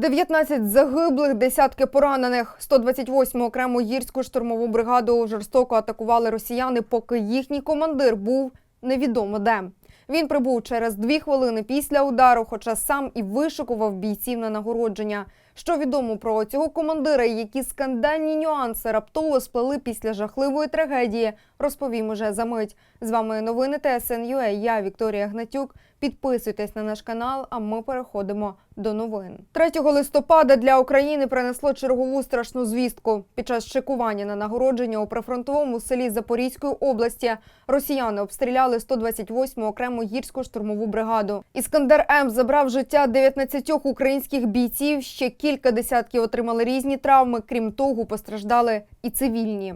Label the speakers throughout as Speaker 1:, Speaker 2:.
Speaker 1: 19 загиблих, десятки поранених. 128-му окрему гірську штурмову бригаду жорстоко атакували росіяни, поки їхній командир був невідомо де. Він прибув через дві хвилини після удару, хоча сам і вишикував бійців на нагородження. Що відомо про цього командира і які скандальні нюанси раптово сплели після жахливої трагедії, розповім уже за мить. З вами новини ТСН.UA. Я Вікторія Гнатюк. Підписуйтесь на наш канал, а ми переходимо до новин. 3 листопада для України принесло чергову страшну звістку. Під час шикування на нагородження у прифронтовому селі Запорізької області росіяни обстріляли 128-му окрему гірську штурмову бригаду. Іскандер М забрав життя 19 українських бійців. Ще кілька десятків отримали різні травми. Крім того, постраждали і цивільні.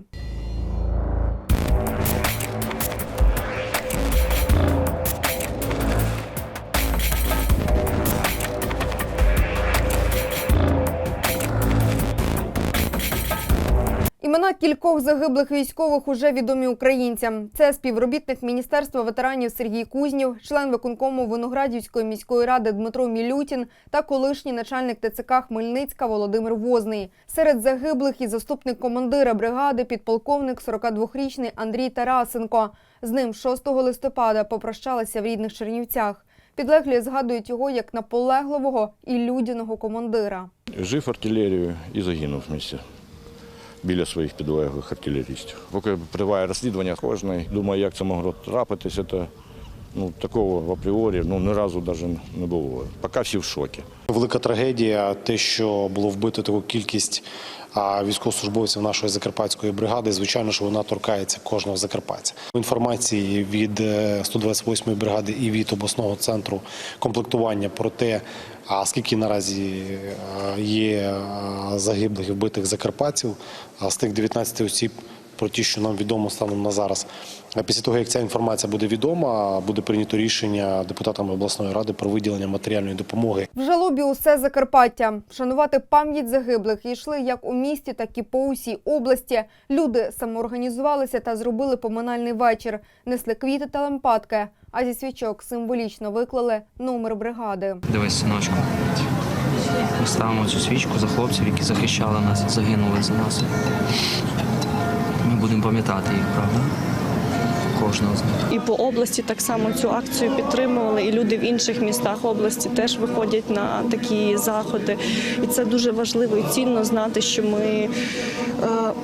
Speaker 1: Кількох загиблих військових уже відомі українцям. Це співробітник Міністерства ветеранів Сергій Кузнєв, член виконкому Виноградівської міської ради Дмитро Мілютін та колишній начальник ТЦК Хмельницька Володимир Возний. Серед загиблих і заступник командира бригади, підполковник 42-річний Андрій Тарасенко. З ним 6 листопада попрощалися в рідних Чернівцях. Підлеглі згадують його як наполегливого і людяного командира.
Speaker 2: Жив артилерію і загинув в місті біля своїх підлеглих артилерістів. Поки триває розслідування кожен думаю, як це могло трапитися, Та, ну, такого в апріорі ну, ні разу навіть не було. Поки всі в шокі.
Speaker 3: Велика трагедія, те, що було вбито таку кількість а, військовослужбовців нашої закарпатської бригади. Звичайно, що вона торкається кожного закарпатця. Інформації від е, 128-ї бригади і від обласного центру комплектування про те, а скільки наразі е, є е, загиблих і вбитих закарпатців, з тих 19 осіб. Про ті, що нам відомо станом на зараз. Після того, як ця інформація буде відома, буде прийнято рішення депутатами обласної ради про виділення матеріальної допомоги
Speaker 1: В жалобі усе Закарпаття. Вшанувати пам'ять загиблих йшли як у місті, так і по усій області. Люди самоорганізувалися та зробили поминальний вечір. Несли квіти та лампадки, а зі свічок символічно виклали номер бригади.
Speaker 4: Дивись, синочку. Ми ставимо цю свічку за хлопців, які захищали нас, загинули за нас. Ми будемо пам'ятати їх, правда? Кожного з них.
Speaker 5: І по області так само цю акцію підтримували. І люди в інших містах області теж виходять на такі заходи. І це дуже важливо і цінно знати, що ми, е,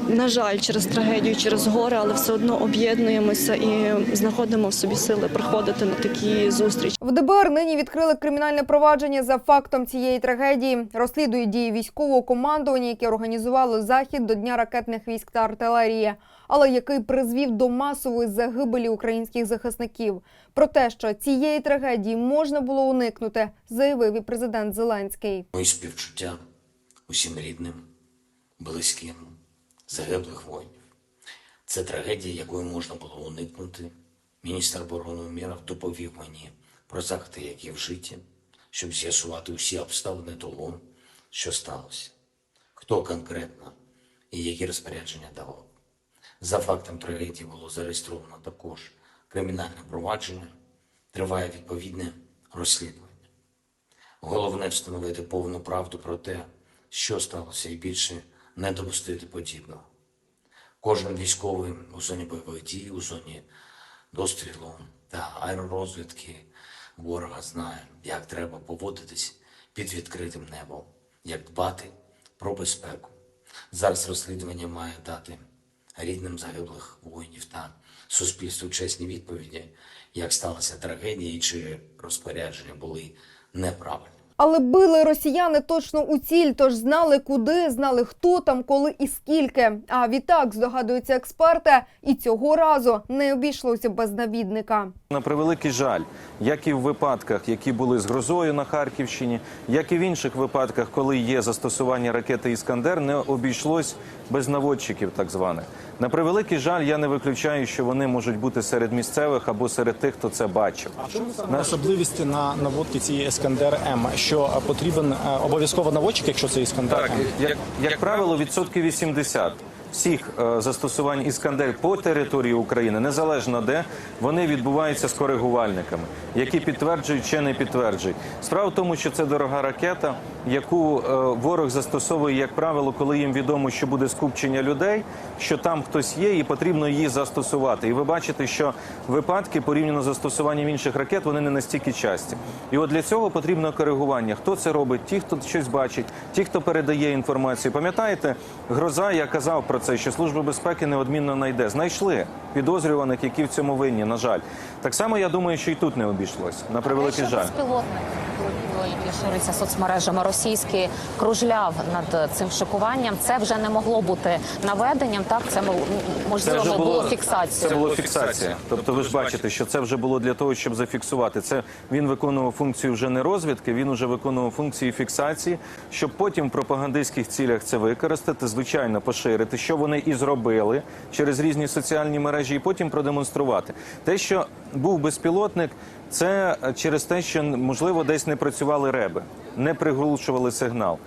Speaker 5: на жаль, через трагедію, через горе, але все одно об'єднуємося і знаходимо в собі сили приходити на такі зустрічі.
Speaker 1: В ДБР нині відкрили кримінальне провадження за фактом цієї трагедії. Розслідують дії військового командування, яке організувало захід до Дня ракетних військ та артилерії, але який призвів до масової загибелі українських захисників. Про те, що цієї трагедії можна було уникнути, заявив і президент Зеленський.
Speaker 6: Мої співчуття усім рідним, близьким, загиблих воїнів. Це трагедія, якої можна було уникнути. Міністр оборони Умєров доповів мені про заходи, які вжиті, щоб з'ясувати усі обставини того, що сталося, хто конкретно і які розпорядження давав. За фактом трагедії було зареєстровано також кримінальне провадження, триває відповідне розслідування. Головне встановити повну правду про те, що сталося, і більше не допустити подібного. Кожен військовий у зоні бойових дій, у зоні дострілу та аеророзвідки ворога знає, як треба поводитись під відкритим небом, як дбати про безпеку. Зараз розслідування має дати рідним загиблих воїнів та суспільству чесні відповіді, як сталася трагедія і чи розпорядження були неправильні.
Speaker 1: Але били росіяни точно у ціль, тож знали куди, знали хто там, коли і скільки. А відтак здогадуються експерти, і цього разу не обійшлося без навідника.
Speaker 7: На превеликий жаль, як і в випадках, які були з грозою на Харківщині, як і в інших випадках, коли є застосування ракети Іскандер, не обійшлось без наводчиків, так званих. На превеликий жаль, я не виключаю, що вони можуть бути серед місцевих або серед тих, хто це бачив.
Speaker 8: Особливості на наводки цієї Ескандер М, що потрібен е, обов'язково наводчик, якщо це Іскандер
Speaker 7: Так,
Speaker 8: М.
Speaker 7: як, як правило, відсотки 80. Всіх е, застосувань іскандер по території України, незалежно де, вони відбуваються з коригувальниками, які підтверджують чи не підтверджують. Справа в тому, що це дорога ракета, яку е, ворог застосовує, як правило, коли їм відомо, що буде скупчення людей, що там хтось є, і потрібно її застосувати. І ви бачите, що випадки порівняно з застосуванням інших ракет, вони не настільки часті. І от для цього потрібно коригування. Хто це робить? Ті, хто щось бачить, ті, хто передає інформацію. Пам'ятаєте, гроза, я казав про це, що служба безпеки неодмінно знайде. Знайшли підозрюваних, які в цьому винні. На жаль, так само я думаю, що і тут не обійшлось. На превеликий жаль.
Speaker 9: безпілотник, який шириться соцмережами російський, кружляв над цим шикуванням, це вже не могло бути наведенням. Так, це можливо
Speaker 7: вже
Speaker 9: було,
Speaker 7: Це
Speaker 9: фіксацією.
Speaker 7: було фіксація. Тобто, ви ж бачите, що це вже було для того, щоб зафіксувати. Це він виконував функцію вже не розвідки, він вже виконував функції фіксації, щоб потім в пропагандистських цілях це використати, звичайно, поширити, що вони і зробили через різні соціальні мережі, і потім продемонструвати. Те, що був безпілотник, це через те, що можливо десь не працювали реби, не приглушували сигнал.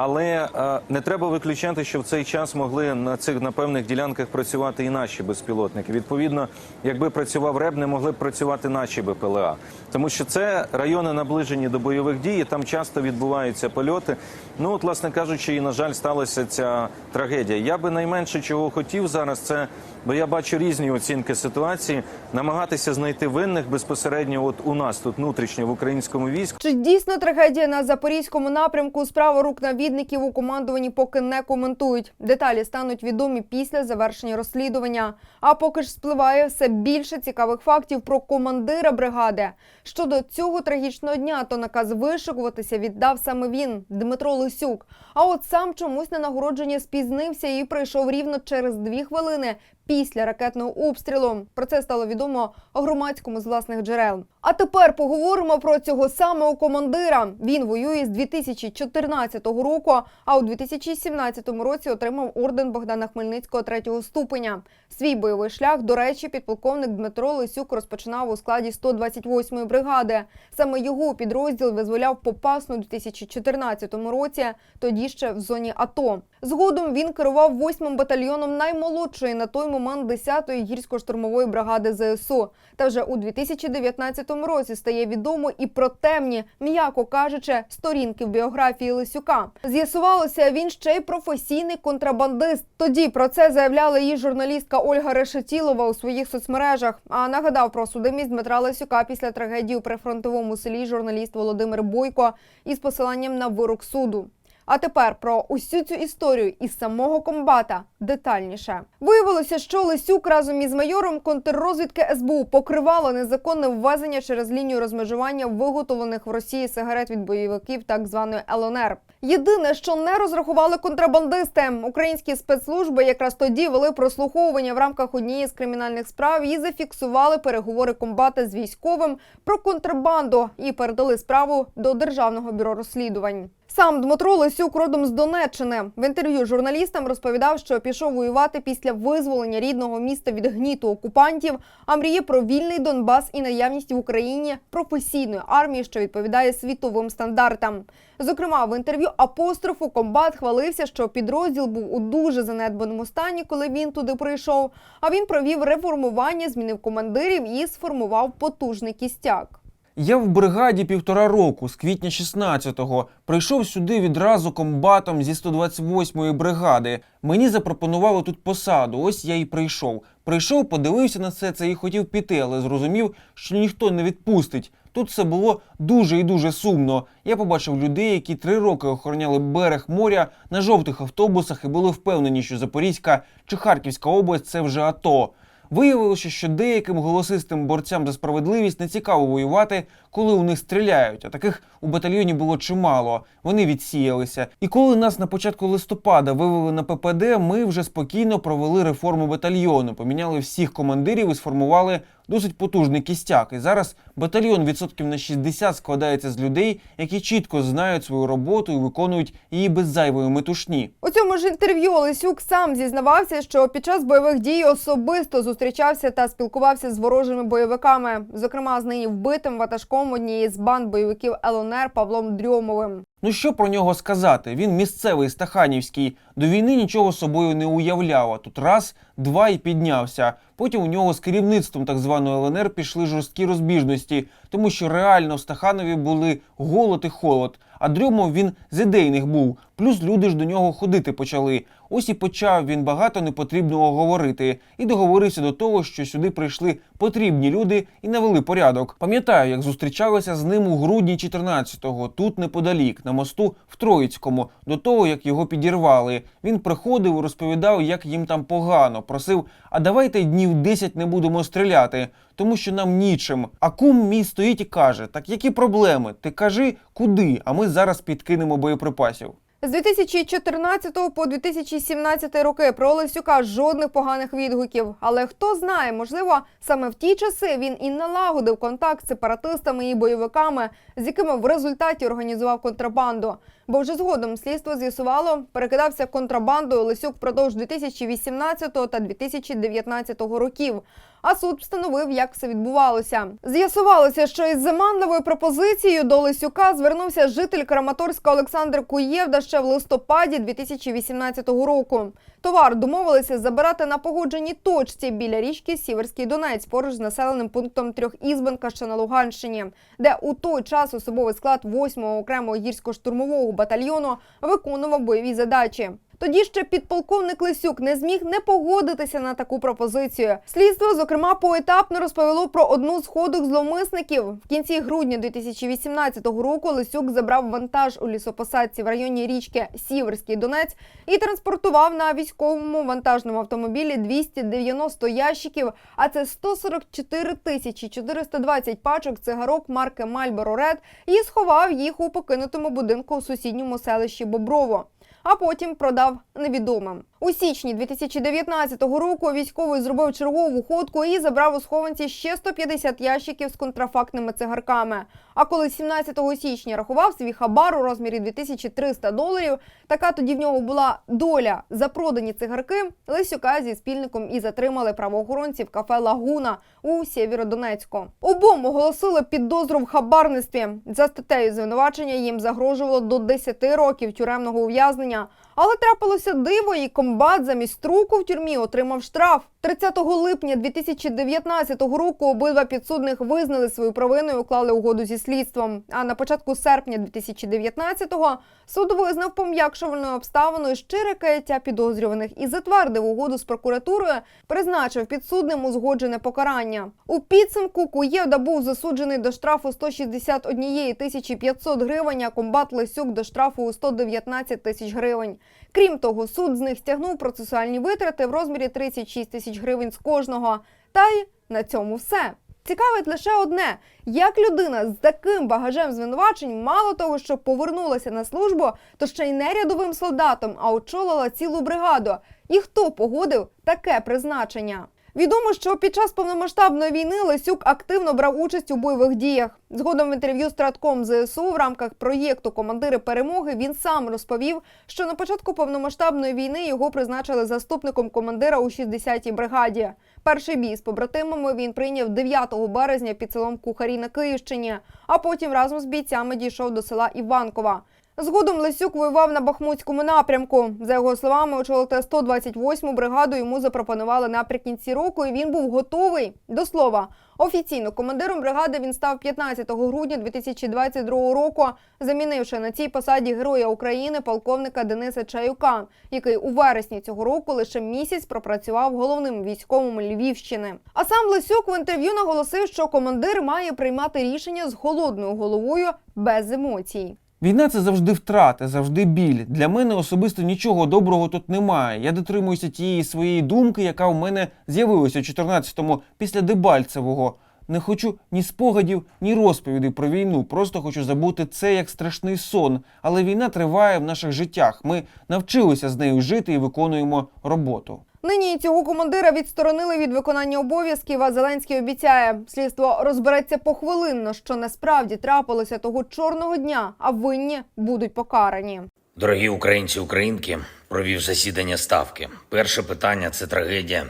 Speaker 7: Але е, не треба виключати, що в цей час могли на цих на певних ділянках працювати і наші безпілотники. Відповідно, якби працював РЕБ, не могли б працювати наші БПЛА, тому що це райони наближені до бойових дій. і Там часто відбуваються польоти. Ну от, власне кажучи, і на жаль, сталася ця трагедія. Я би найменше чого хотів зараз, це бо я бачу різні оцінки ситуації, намагатися знайти винних безпосередньо, от у нас тут внутрішньо в українському війську.
Speaker 1: Чи дійсно трагедія на запорізькому напрямку справа рук навідників у командуванні поки не коментують. Деталі стануть відомі після завершення розслідування. А поки ж спливає все більше цікавих фактів про командира бригади. Щодо цього трагічного дня, то наказ вишикуватися віддав саме він, Дмитро Лисюк. А от сам чомусь на нагородження спізнився і прийшов рівно через дві хвилини після ракетного обстрілу. Про це стало відомо громадському з власних джерел. А тепер поговоримо про цього самого командира. Він воює з 2014 року, а у 2017 році отримав орден Богдана Хмельницького третього ступеня. Свій бойовий шлях, до речі, підполковник Дмитро Лисюк розпочинав у складі 128-ї бригади. Саме його підрозділ визволяв Попасну у 2014 році, тоді ще в зоні АТО. Згодом він керував 8-м батальйоном наймолодшої на той момент 10-ї гірсько-штурмової бригади ЗСУ. Та вже у 2019 році стає відомо і про темні, м'яко кажучи, сторінки в біографії Лисюка. З'ясувалося, він ще й професійний контрабандист. Тоді про це заявляла її журналістка Ольга Решетілова у своїх соцмережах. А нагадав про судимість Дмитра Лисюка після трагедії у прифронтовому селі журналіст Володимир Бойко із посиланням на вирок суду. А тепер про усю цю історію із самого комбата детальніше. Виявилося, що Лисюк разом із майором контррозвідки СБУ покривало незаконне ввезення через лінію розмежування виготовлених в Росії сигарет від бойовиків так званої ЛНР. Єдине, що не розрахували контрабандисти, українські спецслужби якраз тоді вели прослуховування в рамках однієї з кримінальних справ і зафіксували переговори комбата з військовим про контрабанду і передали справу до державного бюро розслідувань. Сам Дмитро Лисюк родом з Донеччини. В інтерв'ю журналістам розповідав, що пішов воювати після визволення рідного міста від гніту окупантів, а мріє про вільний Донбас і наявність в Україні професійної армії, що відповідає світовим стандартам. Зокрема, в інтерв'ю апострофу комбат хвалився, що підрозділ був у дуже занедбаному стані, коли він туди прийшов. А він провів реформування, змінив командирів і сформував потужний кістяк.
Speaker 10: Я в бригаді півтора року, з квітня 16-го. Прийшов сюди відразу комбатом зі 128-ї бригади. Мені запропонували тут посаду. Ось я і прийшов. Прийшов, подивився на все це і хотів піти, але зрозумів, що ніхто не відпустить. Тут все було дуже і дуже сумно. Я побачив людей, які три роки охороняли берег моря на жовтих автобусах і були впевнені, що Запорізька чи Харківська область це вже АТО. Виявилося, що деяким голосистим борцям за справедливість не цікаво воювати, коли у них стріляють. А таких у батальйоні було чимало. Вони відсіялися. І коли нас на початку листопада вивели на ППД, ми вже спокійно провели реформу батальйону, поміняли всіх командирів і сформували досить потужний кістяк. І зараз батальйон відсотків на 60 складається з людей, які чітко знають свою роботу і виконують її без зайвої метушні.
Speaker 1: У цьому ж інтерв'ю Олесюк сам зізнавався, що під час бойових дій особисто зустрічався та спілкувався з ворожими бойовиками, зокрема з нині вбитим ватажком однієї з банд бойовиків ЛНР Павлом Дрьомовим.
Speaker 10: Ну що про нього сказати? Він місцевий стаханівський. До війни нічого собою не уявляв. Тут раз, два і піднявся. Потім у нього з керівництвом так званої ЛНР пішли жорсткі розбіжності, тому що реально в Стаханові були голод і холод. А дрюмов він з ідейних був. Плюс люди ж до нього ходити почали. Ось і почав він багато непотрібного говорити і договорився до того, що сюди прийшли потрібні люди і навели порядок. Пам'ятаю, як зустрічалися з ним у грудні 14-го, тут неподалік, на мосту в Троїцькому, до того як його підірвали. Він приходив і розповідав, як їм там погано. Просив: а давайте днів 10 не будемо стріляти, тому що нам нічим. А кум мій стоїть і каже: Так які проблеми? Ти кажи, куди? А ми зараз підкинемо боєприпасів.
Speaker 1: З 2014 по 2017 роки про Олесюка жодних поганих відгуків. Але хто знає, можливо, саме в ті часи він і налагодив контакт з сепаратистами і бойовиками, з якими в результаті організував контрабанду. Бо вже згодом слідство з'ясувало, перекидався контрабандою Лисюк впродовж 2018 та 2019 років. А суд встановив, як все відбувалося. З'ясувалося, що із заманливою пропозицією до Лисюка звернувся житель Краматорська Олександр Куєвда ще в листопаді 2018 року. Товар домовилися забирати на погодженій точці біля річки Сіверський Донець, поруч з населеним пунктом Трьохізбенка, що на Луганщині, де у той час особовий склад 8-го окремого гірсько-штурмового батальйону виконував бойові задачі. Тоді ще підполковник Лисюк не зміг не погодитися на таку пропозицію. Слідство, зокрема, поетапно розповіло про одну з ходок зловмисників. В кінці грудня 2018 року Лисюк забрав вантаж у лісопосадці в районі річки Сіверський Донець і транспортував на військовому вантажному автомобілі 290 ящиків, а це 144 тисячі 420 пачок цигарок марки Marlboro Red і сховав їх у покинутому будинку у сусідньому селищі Боброво а потім продав невідомим. У січні 2019 року військовий зробив чергову ходку і забрав у схованці ще 150 ящиків з контрафактними цигарками. А коли 17 січня рахував свій хабар у розмірі 2300 доларів, така тоді в нього була доля за продані цигарки, Лисюка зі спільником і затримали правоохоронці в кафе Лагуна у Сєвєродонецьку. Обом оголосили підозру в хабарництві. За статтею звинувачення їм загрожувало до 10 років тюремного ув'язнення. Але трапилося диво, і комбат замість строку в тюрмі отримав штраф. 30 липня 2019 року обидва підсудних визнали свою провину і уклали угоду зі слідством. А на початку серпня 2019-го суд визнав пом'якшувальною обставиною щире каяття підозрюваних і затвердив угоду з прокуратурою, призначив підсудним узгоджене покарання. У підсумку Куєвда був засуджений до штрафу 161 тисячі 500 гривень, а комбат Лисюк до штрафу у 119 тисяч гривень. Крім того, суд з них стягнув процесуальні витрати в розмірі 36 тисяч гривень з кожного. Та й на цьому все. Цікавить лише одне: як людина з таким багажем звинувачень, мало того, що повернулася на службу, то ще й не рядовим солдатом, а очолила цілу бригаду. І хто погодив таке призначення? Відомо, що під час повномасштабної війни Лисюк активно брав участь у бойових діях. Згодом в інтерв'ю з Тратком ЗСУ в рамках проєкту Командири перемоги він сам розповів, що на початку повномасштабної війни його призначили заступником командира у 60-й бригаді. Перший бій з побратимами він прийняв 9 березня під селом Кухарі на Київщині, а потім разом з бійцями дійшов до села Іванкова. Згодом Лисюк воював на Бахмутському напрямку. За його словами, очолити 128-му бригаду йому запропонували наприкінці року, і він був готовий. До слова, офіційно командиром бригади він став 15 грудня 2022 року, замінивши на цій посаді Героя України полковника Дениса Чаюка, який у вересні цього року лише місяць пропрацював головним військовим Львівщини. А сам Лисюк в інтерв'ю наголосив, що командир має приймати рішення з холодною головою без емоцій.
Speaker 10: Війна це завжди втрати, завжди біль. Для мене особисто нічого доброго тут немає. Я дотримуюся тієї своєї думки, яка в мене з'явилася у 14-му після Дебальцевого. Не хочу ні спогадів, ні розповідей про війну. Просто хочу забути це як страшний сон. Але війна триває в наших життях. Ми навчилися з нею жити і виконуємо роботу.
Speaker 1: Нині цього командира відсторонили від виконання обов'язків. А Зеленський обіцяє, слідство розбереться похвилинно, що насправді трапилося того чорного дня, а винні будуть покарані.
Speaker 6: Дорогі українці, українки, провів засідання ставки. Перше питання це трагедія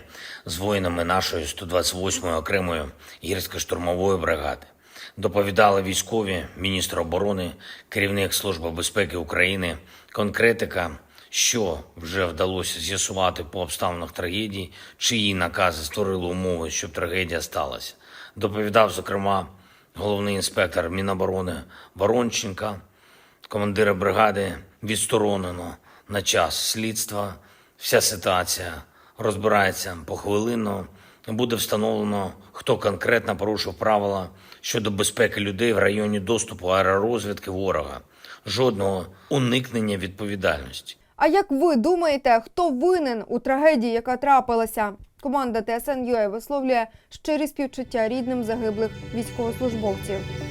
Speaker 6: з воїнами нашої 128-ї окремої гірсько-штурмової бригади. Доповідали військові, міністр оборони, керівник Служби безпеки України, конкретика, що вже вдалося з'ясувати по обставинах трагедії, чиї накази створили умови, щоб трагедія сталася. Доповідав, зокрема, головний інспектор Міноборони Воронченка, командира бригади відсторонено на час слідства. Вся ситуація розбирається похвилинно. Буде встановлено, хто конкретно порушив правила щодо безпеки людей в районі доступу аеророзвідки ворога. Жодного уникнення відповідальності.
Speaker 1: А як ви думаєте, хто винен у трагедії, яка трапилася? Команда ТСН.UA висловлює щирі співчуття рідним загиблих військовослужбовців.